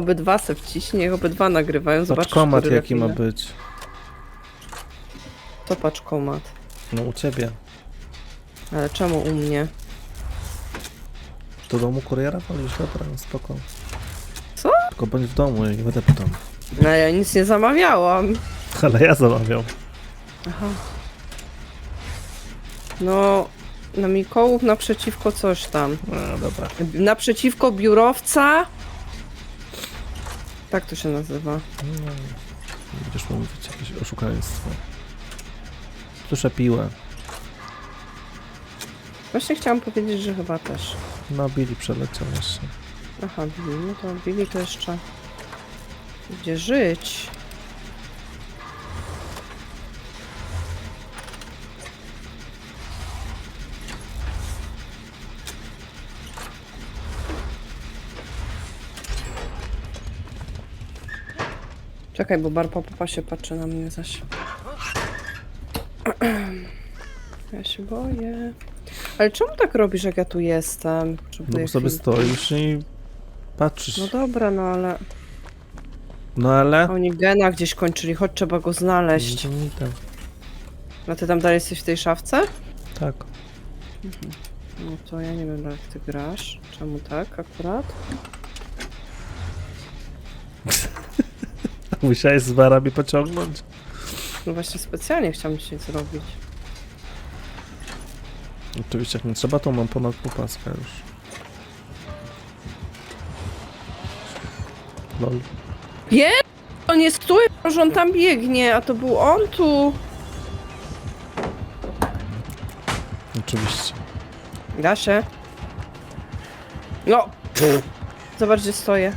Obydwa se wciśnie, niech obydwa nagrywają. Zobacz, Paczkomat jaki ma być. To paczkomat. No u ciebie. Ale czemu u mnie? Do domu kuriera wolisz? Dobra, no spoko. Co? Tylko bądź w domu, ja nie będę po domu. No ja nic nie zamawiałam. Ale ja zamawiam. Aha. No, na Mikołów naprzeciwko coś tam. No dobra. Naprzeciwko biurowca. Tak to się nazywa. No, będziesz mówić jakieś oszukaństwo. Piłę. Właśnie chciałam powiedzieć, że chyba też. No Billy przeleciał jeszcze. Aha, Billy, no to Billy to jeszcze gdzie żyć. Czekaj, bo barpa papa się patrzy na mnie zaś. Ja się boję. Ale czemu tak robisz, jak ja tu jestem? No bo sobie stoisz i patrzysz. No dobra, no ale No ale... oni gena gdzieś kończyli, chodź trzeba go znaleźć. No i tak. A ty tam dalej jesteś w tej szafce? Tak. No to ja nie wiem jak ty grasz. Czemu tak akurat? Musiałeś z warami pociągnąć. No właśnie specjalnie chciałam dzisiaj zrobić. Oczywiście jak nie trzeba, to mam ponad popaska już. Lol. Je! On jest tu, że on tam biegnie, a to był on tu. Oczywiście. Da się. No! Zobacz gdzie stoję.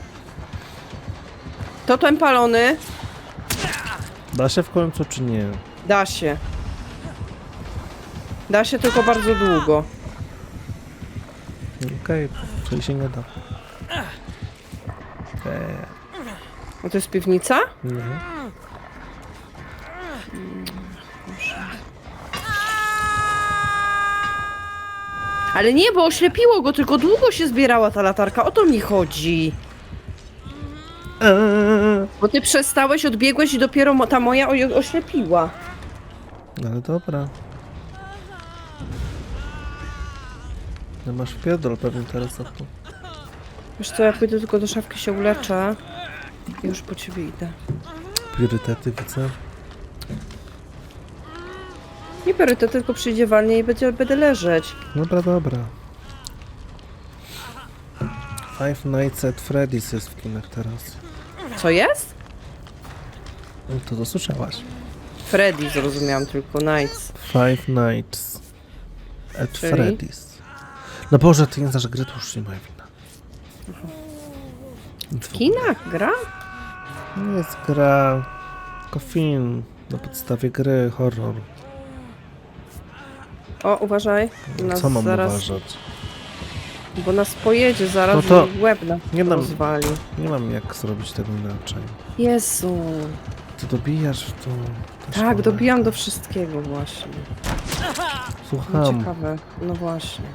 To ten palony. Da się w końcu, czy nie? Da się. Da się tylko bardzo długo. Okej, czyli się nie da. Eee, No to jest piwnica? nie. Ale nie, bo oślepiło go, tylko długo się zbierała ta latarka. O to mi chodzi. Eee. Bo ty przestałeś, odbiegłeś i dopiero mo- ta moja o- oślepiła. No Ale dobra. No masz pierdol pewnie teraz za to. Wiesz co, ja pójdę tylko do szafki się uleczę. I już po ciebie idę. Priorytety widzę. Nie to, tylko przyjdzie walnie i będzie, będę leżeć. Dobra, dobra. Five Nights at Freddy's jest w kinach teraz. Co jest? No to dosłyszałaś. Freddy zrozumiałam tylko, Nights. Five Nights at Czyli? Freddy's. No Boże, ty nie znasz gry, to już nie moja wina. Nic w W kinach gra? ogóle. Nie jest gra, tylko film na podstawie gry, horror. O, uważaj. Nas Co mam zaraz, uważać? Bo nas pojedzie zaraz No to i łeb na nie dam- rozwali. Nie mam jak zrobić tego inaczej. Jezu. Ty dobijasz w to. Tak, dobijam do wszystkiego właśnie. No Słucham. ciekawe. No właśnie.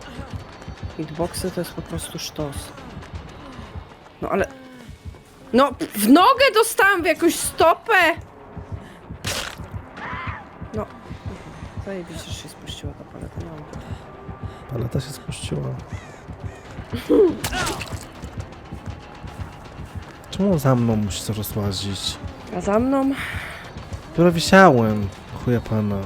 Hitboxy to jest po prostu sztos. No ale... No, w nogę dostałam w jakąś stopę! No. Zajebiście, że się spuściła ta paleta. No. Paleta się spuściła. Czemu za mną musisz rozłazić? A za mną? Dopiero wisiałem. Chuja pana.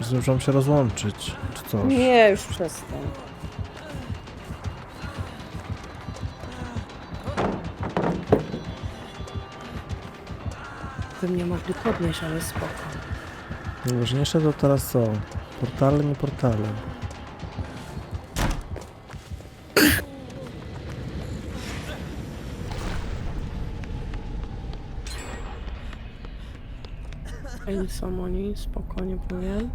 Zdążyłam się rozłączyć, czy coś. Nie, już przestań. By mnie mogli podnieść, ale spoko. Najważniejsze to teraz co? Portale, nie portale. Są oni, spokojnie powiem.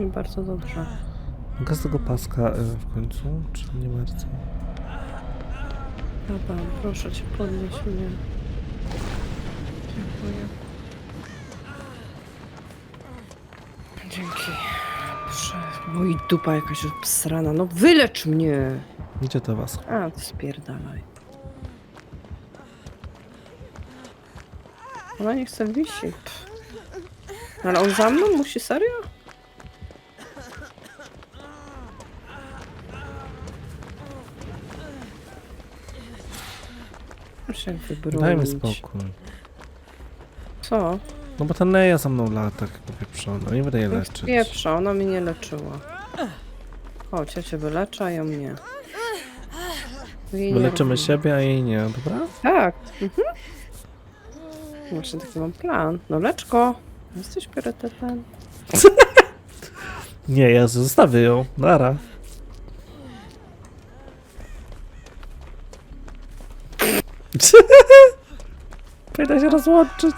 I bardzo dobrze. Mogę z tego paska y, w końcu, czy nie bardzo? Dobra, proszę cię, podnieś mnie. Dziękuję. Dzięki. Proszę. Oj, dupa jakaś obsrana. No wylecz mnie! Gdzie to was? A, spierdalaj. Ona nie chce wisieć. Pff. Ale on za mną musi serio? Muszę wybronić. Daj mi spokój. Co? No bo ten Neja za mną lata, jak pieprzona. Nie będę jej leczyć. Pieprza, ona mnie nie leczyła. Chodź, ja cię wyleczę, a ja mnie. Jej nie Wyleczymy siebie, a jej nie, dobra? Tak. Mhm. Właśnie taki mam plan. No leczko. Jesteś priorytetem. Nie, ja zostawię ją. Nara. Powinna się rozłączyć.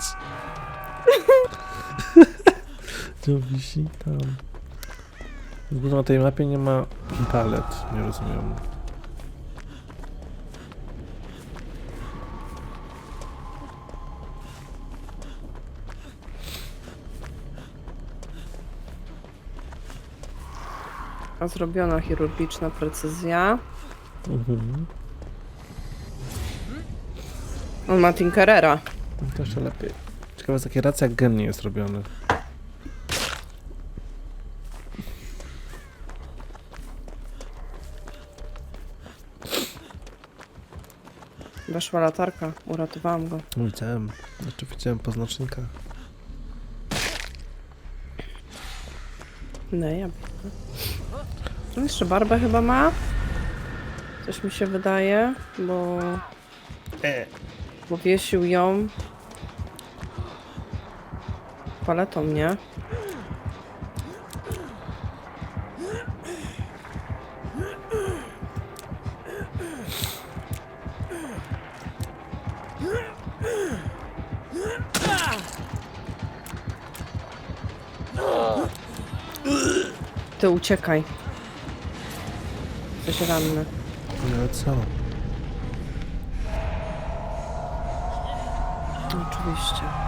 Gdzie wisi? Tam. Ogóle na tej mapie nie ma palet. Nie rozumiem. Zrobiona chirurgiczna precyzja. Mhm. On ma Tinkerera. Jeszcze lepiej. Ciekawe, jest jaki racja gen nie jest robiony. Weszła latarka. Uratowałam go. No, Widziałem. Znaczy widziałem po znacznikach. No ja. Tu jeszcze barbę chyba ma. Coś mi się wydaje, bo... Powiesił ją paletą, nie? Ty uciekaj. Jesteś ranny. No co? Oczywiście.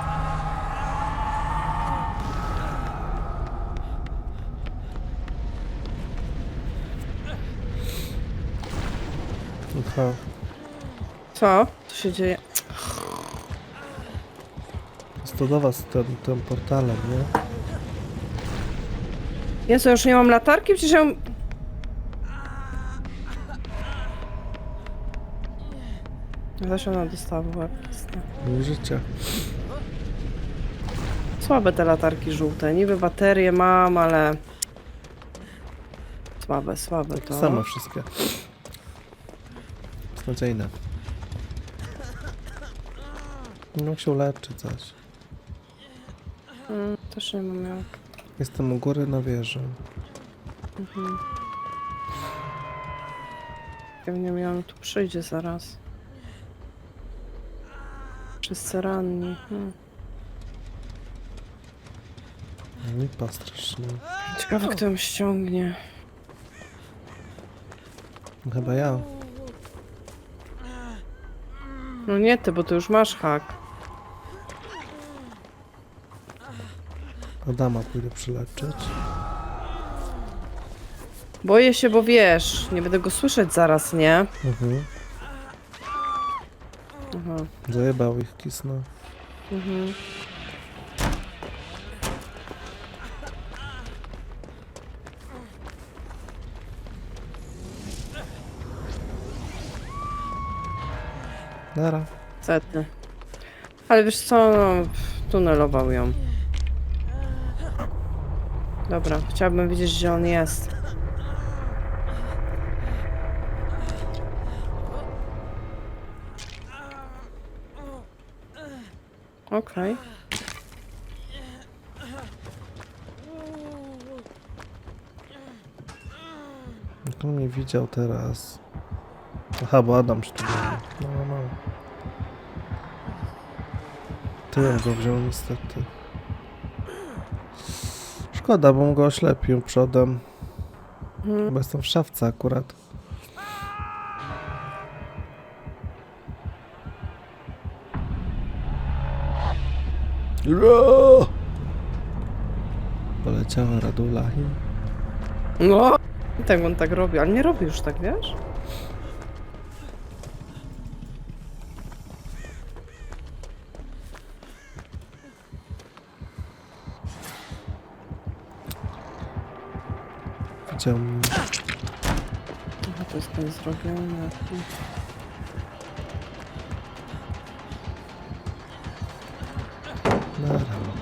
Aha. Co? Co się dzieje? Jest to do was tym, tym portalem, nie? Jezu, już nie mam latarki? Przecież ja... ją- Zaś ona dostała w łeb. Życie. Słabe te latarki żółte. Niby baterie mam, ale... Słabe, słabe Tak to. samo wszystkie. Beznadziejne. Nie mógł się uleczyć coś. Mm, też nie mam jak. Jestem u góry na wieży. Mhm. Pewnie mi on tu przyjdzie zaraz. Wszyscy ranni. Hmm. Lipa strasznie. Ciekawe, kto ją ściągnie. No Chyba ja. No nie ty, bo ty już masz hak. Adama pójdę przyleczyć. Boję się, bo wiesz, nie będę go słyszeć zaraz, nie? Mhm. Aha. Zajebał ich kisno. Mhm. Nara. Setny. Ale wiesz co, no, tunelował ją. Dobra, chciałabym wiedzieć, gdzie on jest. Okej. Jak on mnie widział teraz? Aha, bo Adam się tu. No, no, no. Tyłem go wziął niestety. Szkoda, bo go oślepił przodem. Mhm. Bo jestem w szafce akurat. Poleciała Radula. No, i tak on tak robi, ale nie robi już tak, wiesz? Widziałem... Aha, to jest ten zrobione. Nara.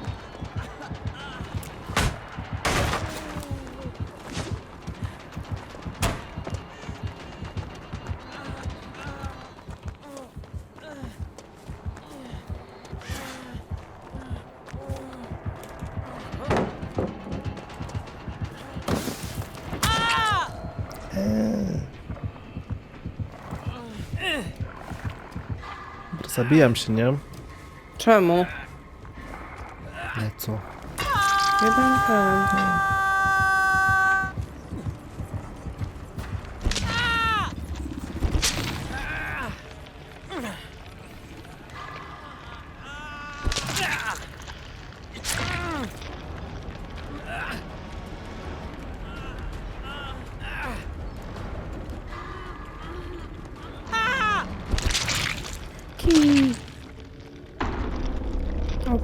Zabijam się, nie? Czemu? Nie, co? Jeden ten.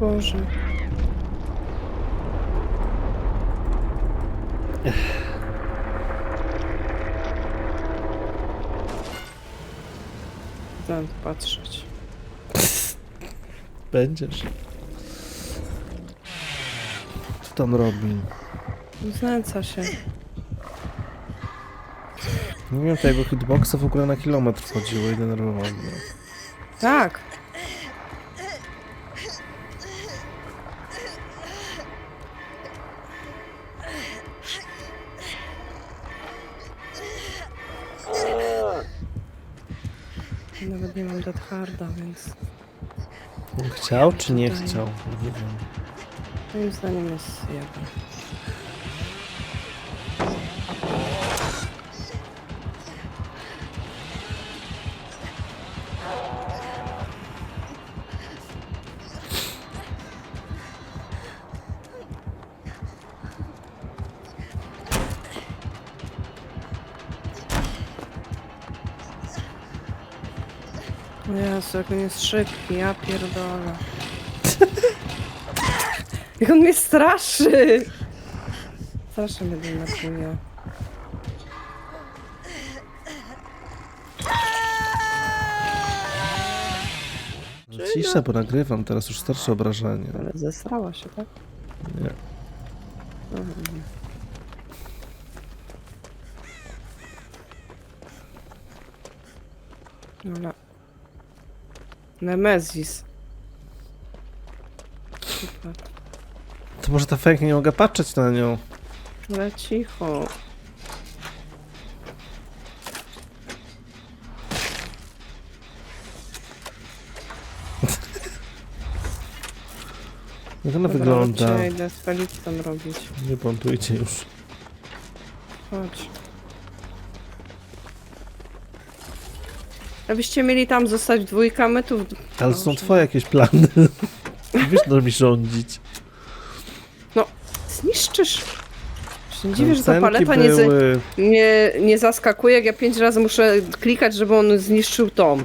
Boże. Dam patrzeć. Będziesz. Co tam robi? Znęca się. Nie wiem, te jego hitboxy w ogóle na kilometr wchodziły i denerwowały mnie. Tak. Nawet nie mam Dead Harda, więc Chciał czy nie Tutaj. chciał? Nie wiem. moim zdaniem jest jeden. Jak on jest szybki, ja pierdolę. Jak on mnie straszy! Strasznie mnie denerwuje. Ciszę, bo nagrywam, teraz już starsze obrażenie. Ale zesrała się, tak? Nie. Mhm. Dobra. Nemezis. Super. To może ta fake nie mogę patrzeć na nią. Ale cicho. Jak ona Dobra, wygląda? chodźcie, Ja idę z robić. Nie pontujcie już. Chodź. Abyście mieli tam zostać w dwójkę, a my tu... w- Ale są Boże. twoje jakieś plany. Wiesz, nami rządzić. Zniszczysz. Się nie dziwię, że ta paleta nie, z, były... nie, nie zaskakuje, jak ja pięć razy muszę klikać, żeby on zniszczył tom.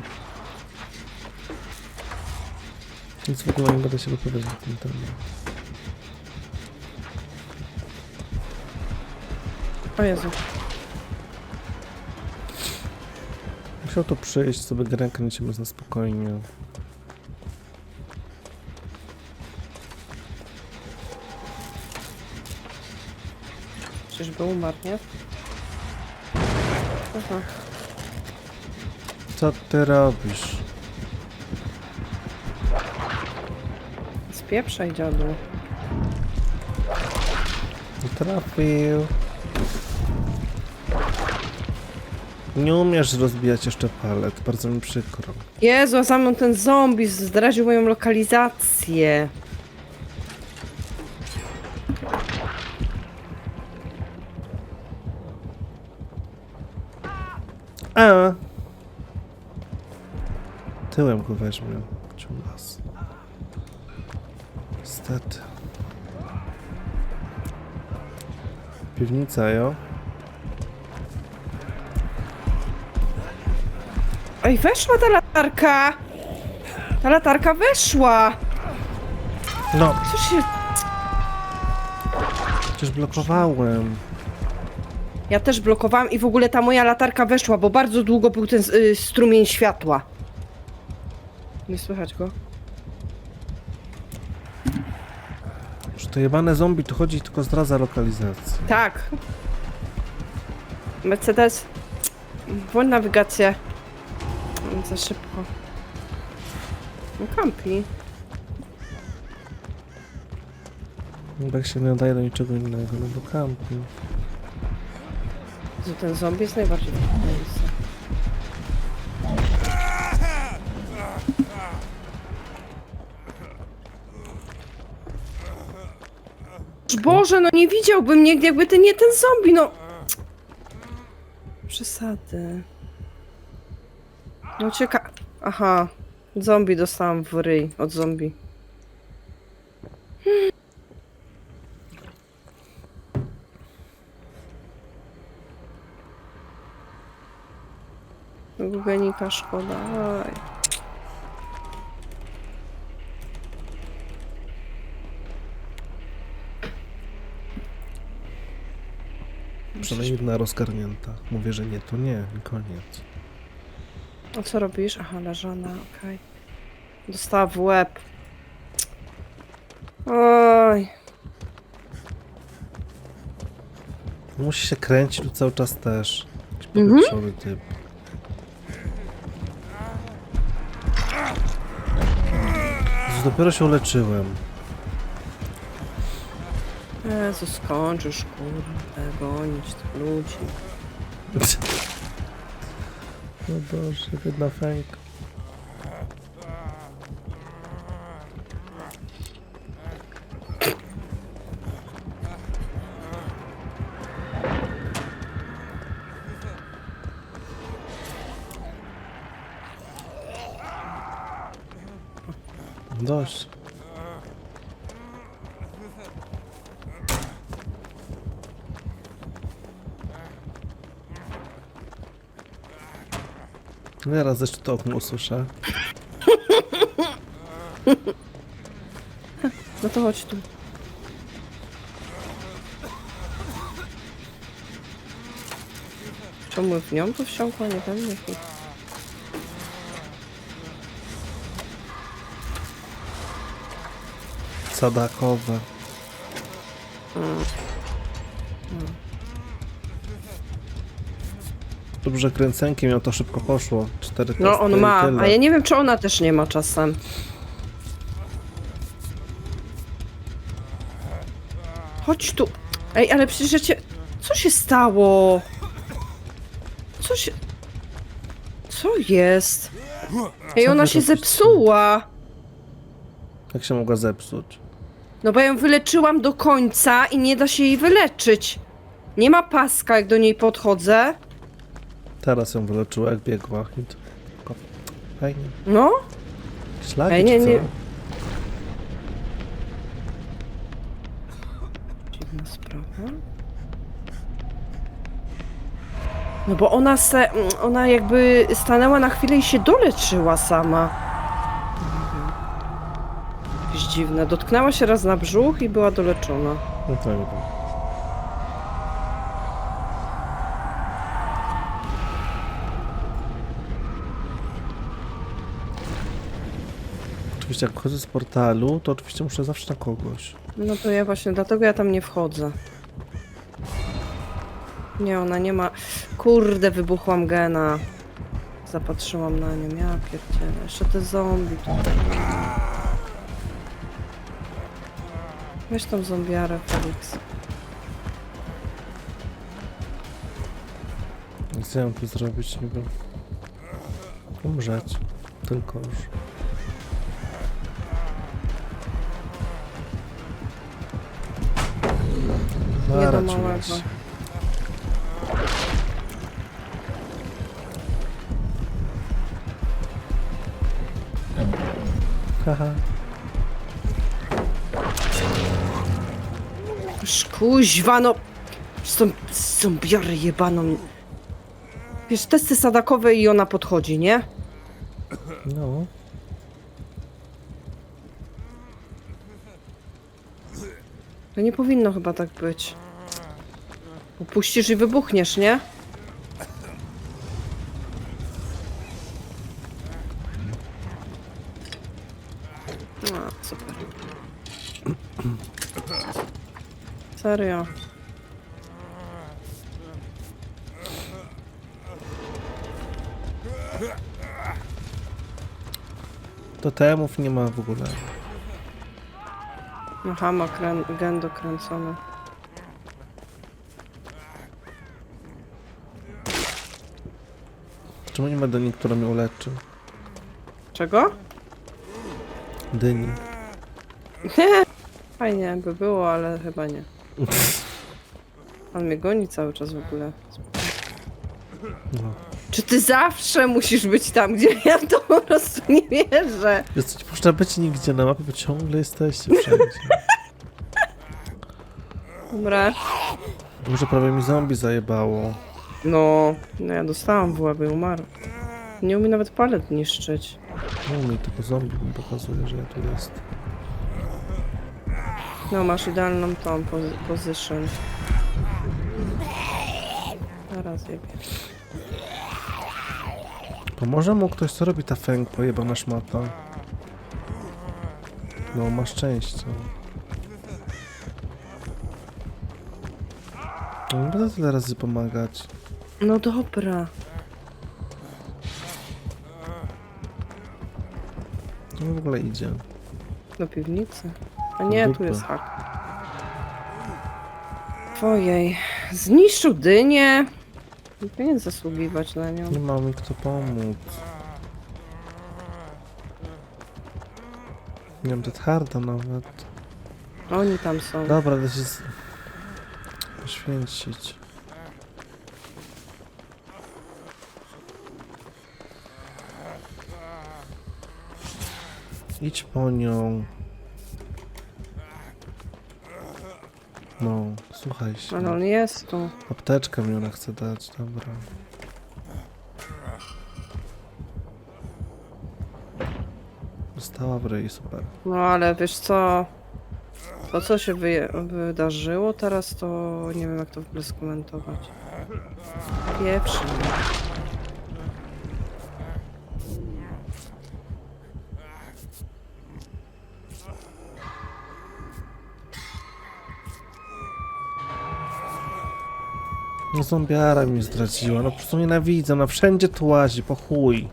Nic w ogóle nie będę się wypowiadać na ten temat. O Jezu. Musiał to przyjść, sobie grę kręcimy na spokojnie. Czyżby umarł, nie? Aha. Co ty robisz? Spieprzaj, dziadu. Trafił. Nie umiesz rozbijać jeszcze palet, bardzo mi przykro. Jezu, a mną ten zombie zdradził moją lokalizację. A! Tyłem go weźmie. Ciulas. Niestety. Piwnica, jo? Ej, weszła ta latarka! Ta latarka weszła! No, Co się... przecież blokowałem. Ja też blokowałam i w ogóle ta moja latarka weszła, bo bardzo długo był ten y, strumień światła. Nie słychać go? Że to jebane zombie tu chodzi i tylko zdradza lokalizację. Tak. Mercedes. Błąd Za szybko. No kampi. Tak się nie nadaje do niczego innego, no bo kampi. Że ten zombie jest najbardziej wkurzający. Boże, no nie widziałbym mnie, jakby to nie ten zombie, no. Przesady. No cieka... Aha. Zombie dostałam w ryj od zombie. Gugenika szkoda. Aj. Przynajmniej jedna rozgarnięta. Mówię, że nie, to nie, koniec. A co robisz? Aha, leżana, okej. Dostała w łeb. Oj. Musi się kręcić tu cały czas też. Jakiś Mhm. powiększony typ. Jezu, Dopiero się uleczyłem. Jezu, skończysz, kurde, gonić tych ludzi. No Boże, jedna fęka. No ja raz jeszcze to okno usłyszę. No to chodź tu. Czemu w nią to wsiąkła? Nie wiem, jaki. Sadakowe. Dobrze, kręcenkiem miał to szybko poszło. Cztery No on i ma, tyle. a ja nie wiem czy ona też nie ma czasem. Chodź tu. Ej, ale przecież ja cię... Co się stało? Co się... Co jest? Ej, Co ona wy się robicie? zepsuła. Jak się mogła zepsuć? No bo ja ją wyleczyłam do końca i nie da się jej wyleczyć. Nie ma paska, jak do niej podchodzę. Teraz ją wyleczyła, jak biegła. I to... Ko- Fajnie. No, Ślagi, Ej, nie, czy co? nie. Dziwna sprawa. No bo ona se, ona jakby stanęła na chwilę i się doleczyła sama. Jakieś dziwne. Dotknęła się raz na brzuch i była doleczona. No to nie wiem. Oczywiście jak wchodzę z portalu, to oczywiście muszę zawsze na kogoś. No to ja właśnie, dlatego ja tam nie wchodzę. Nie, ona nie ma... Kurde, wybuchłam gena. Zapatrzyłam na nią, ja pierdzielę. Jeszcze te zombie tutaj. Weź tą zombiarę, Felix. Co ja mam tu zrobić niby? Umrzeć. Tylko już. Nie do Naraczyłeś. małego. Haha. Ż kuźwa, no... Z tą jebaną. Wiesz, testy sadakowe i ona podchodzi, nie? No. To nie powinno chyba tak być. Upuścisz i wybuchniesz, nie? A, super. Serio. Totemów nie ma w ogóle. No hama krę dokręcony. Czemu nie ma dyni, która mnie uleczy? Czego? Dyni. Fajnie by było, ale chyba nie. On mnie goni cały czas w ogóle. No. Czy ty zawsze musisz być tam, gdzie ja to po prostu nie wierzę? Jest, nie można być nigdzie na mapie, bo ciągle jesteście wszędzie. Dobra. Może prawie mi zombie zajebało. No, no ja dostałam w łeby, umarł. Nie umie nawet palet niszczyć. No mi tylko zombie mi pokazuje, że ja tu jest. No, masz idealną tą pozy position. Zaraz jebie. Pomoże mu ktoś, co robi ta fęg pojebana szmata? No, ma szczęście. No, nie będę tyle razy pomagać. No dobra. No w ogóle idzie. Do piwnicy. A nie, tu jest hak. Ojej. Zniszczył dynię. Nie powinien zasługiwać na nią. Nie ma mi kto pomóc. Nie mam Deadharda nawet. Oni tam są. Dobra, da się z... poświęcić. Idź po nią. No, słuchaj się. Ale on jest tu. Apteczkę mi ona chce dać, dobra. Dostała w ryj, super. No ale wiesz co? To co się wyje- wydarzyło teraz, to nie wiem jak to w ogóle skomentować. Pierwszy. No zombiara mi zdradziła, no po prostu nienawidzę, no wszędzie tu łazi, po chuj.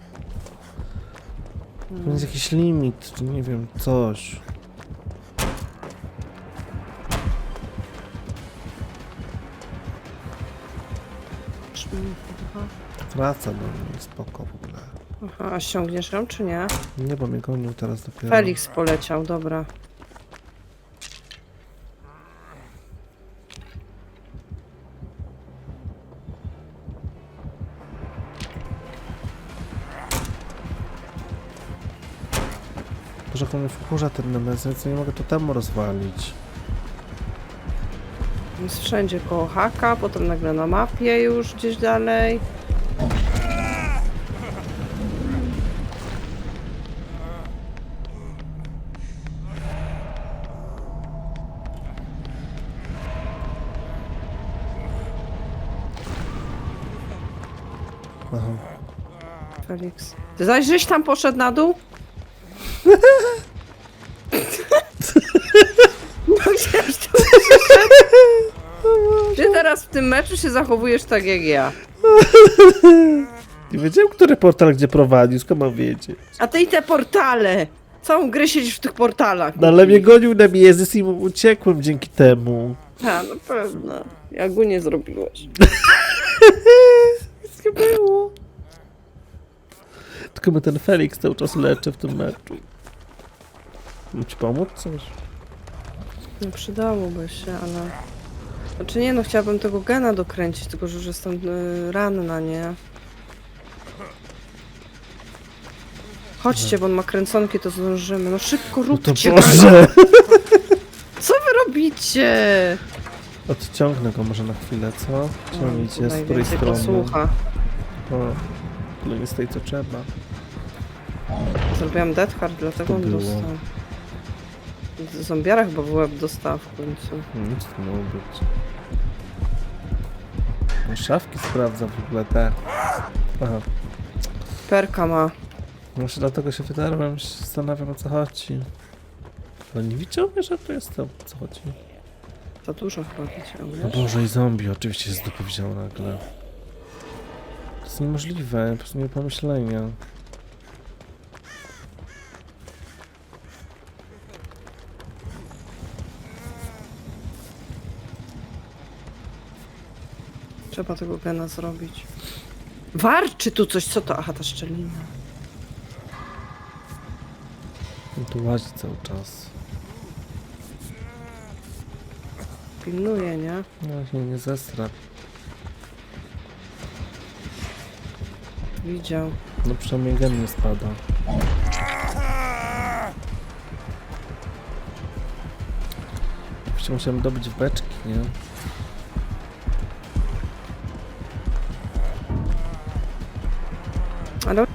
To jest jakiś limit, czy nie wiem, coś. Wraca do mnie, spoko w ogóle. Aha, ściągniesz ją czy nie? Nie, bo mnie gonił teraz dopiero. Felix poleciał, dobra. To, mnie wkurza ten Nemesis, więc nie mogę to temu rozwalić. Jest wszędzie koło haka, potem nagle na mapie już gdzieś dalej. Aha. Felix. Ty zaś żeś tam poszedł na dół? No gdzieś tu przyszedł. Ty teraz w tym meczu się zachowujesz tak jak ja. Nie wiedziałem, który portal gdzie prowadzi, skąd mam wiedzieć? A ty i te portale. Całą grę siedzisz w tych portalach. No ale mnie gonił Nemesis i mu uciekłem dzięki temu. A, no pewno. Jak go nie zrobiłeś. Nie było. Tylko mnie ten Felix cały czas leczy w tym meczu. Mam ci pomóc coś? No przydałoby się, ale... Znaczy nie no, chciałabym tego gena dokręcić, tylko że już jestem y, ranna, nie? Chodźcie, bo on ma kręconki, to zdążymy. No szybko No to róbcie. Boże! Co wy robicie? Odciągnę go może na chwilę, co? Ciągnijcie, z której Najwięcej strony? posłucha. O, ale nie z tej co trzeba. Zrobiłam Death Hard, dlatego To on było. dostał. Zombiara chyba w łeb dostała w końcu. Nic to miało być. No, Szafki sprawdza w ogóle te. Aha. Perka ma. Może dlatego się wydarłem, się zastanawiam o co chodzi. Ale nie widział mnie, że tu jestem. O co chodzi? Za dużo chyba O wiesz? Boże, i zombie oczywiście się z dupy wziął nagle. To jest niemożliwe, po prostu nie pomyślenia. Trzeba tego gena zrobić. Warczy tu coś, co to? Aha, ta szczelina. On tu łazi cały czas. Pilnuje, nie? No się nie zestra. Widział. No przynajmniej gen nie spada. Musiałem dobyć w beczki, nie? Ale...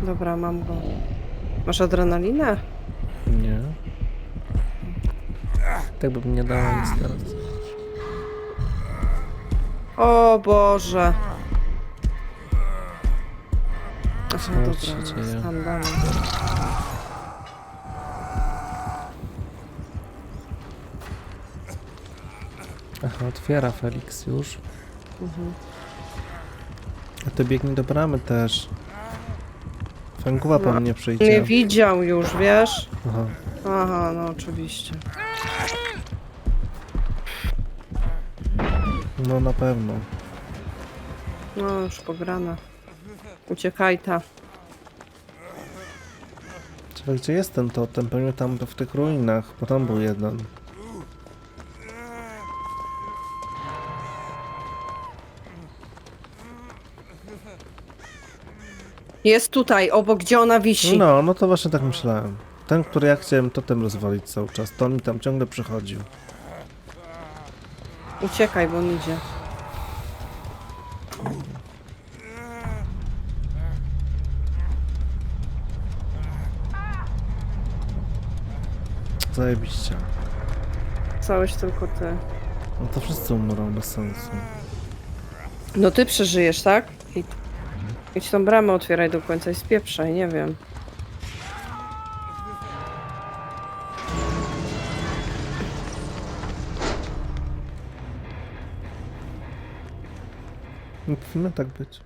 Dobra, mam go. Masz adrenalinę? Nie. Tak bym nie dała nic teraz. O Boże. Aha, Co dobra, się dzieje? stan dalej. Aha, otwiera Felix już. Mhm. Ty biegnie do bramy też. Fankuwa po No, mnie przyjdzie. Nie widział już, wiesz? Aha. Aha, no oczywiście. No na pewno. No już pograna. Uciekaj ta. Ciekawe gdzie jest ten totem? Pewnie tam w tych ruinach, bo tam był jeden. Jest tutaj, obok gdzie ona wisi. No, no to właśnie tak myślałem. Ten, który ja chciałem totem rozwalić cały czas, to on mi tam ciągle przychodził. Uciekaj, bo on idzie. Zajebiście. Całeś tylko ty. No to wszyscy umrą bez sensu. No ty przeżyjesz, tak? I... Idź tą bramę otwieraj do końca i spieprzaj, nie wiem. Powinno tak być.